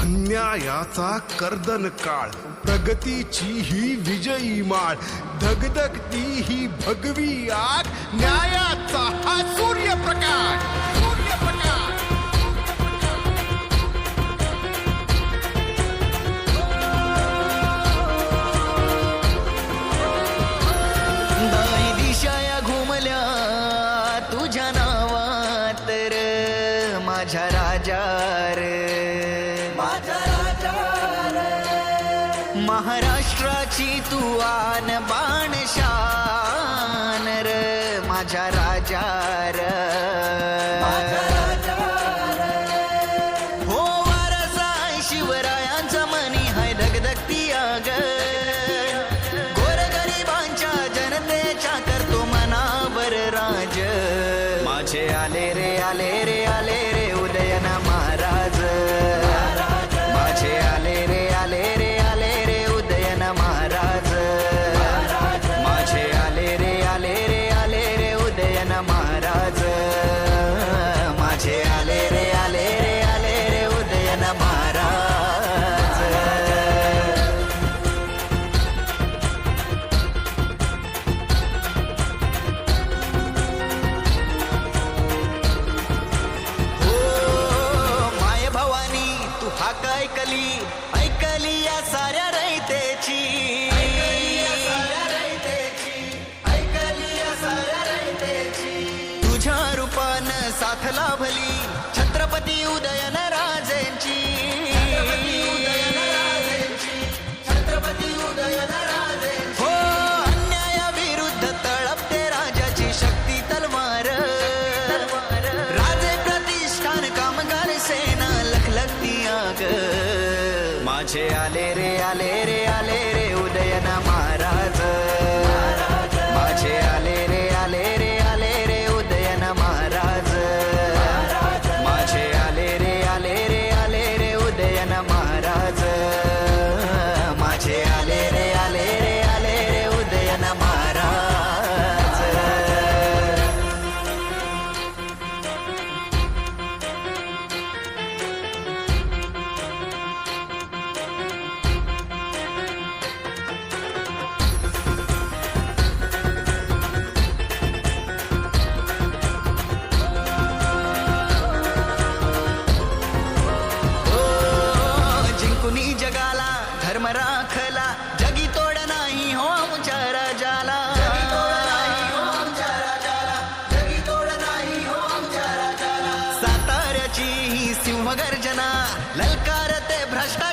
अन्यायाचा कर्दन काळ. प्रगतीची ही विजयी माळ. धगधगती ही भगवी आग. न्यायाचा हा सूर्यप्रकाश. सूर्यप्रकाश. दाई दिशाया घुमल्या तुझ्या नावात र माझ्या राजा रे महाराष्ट्राची तू आन बाण शान र माझ्या राजा र. हो वारसा शिवरायांचा मनी हाय धगधगती आग गोरगरिबांच्या जनतेच्या करतो मनावर राज. माझे आले रे आले रे आले ऐकली या साऱ्या মাঝে আলে রে আলে রে আলে। सिंहगर्जना ललकारते भ्रष्टा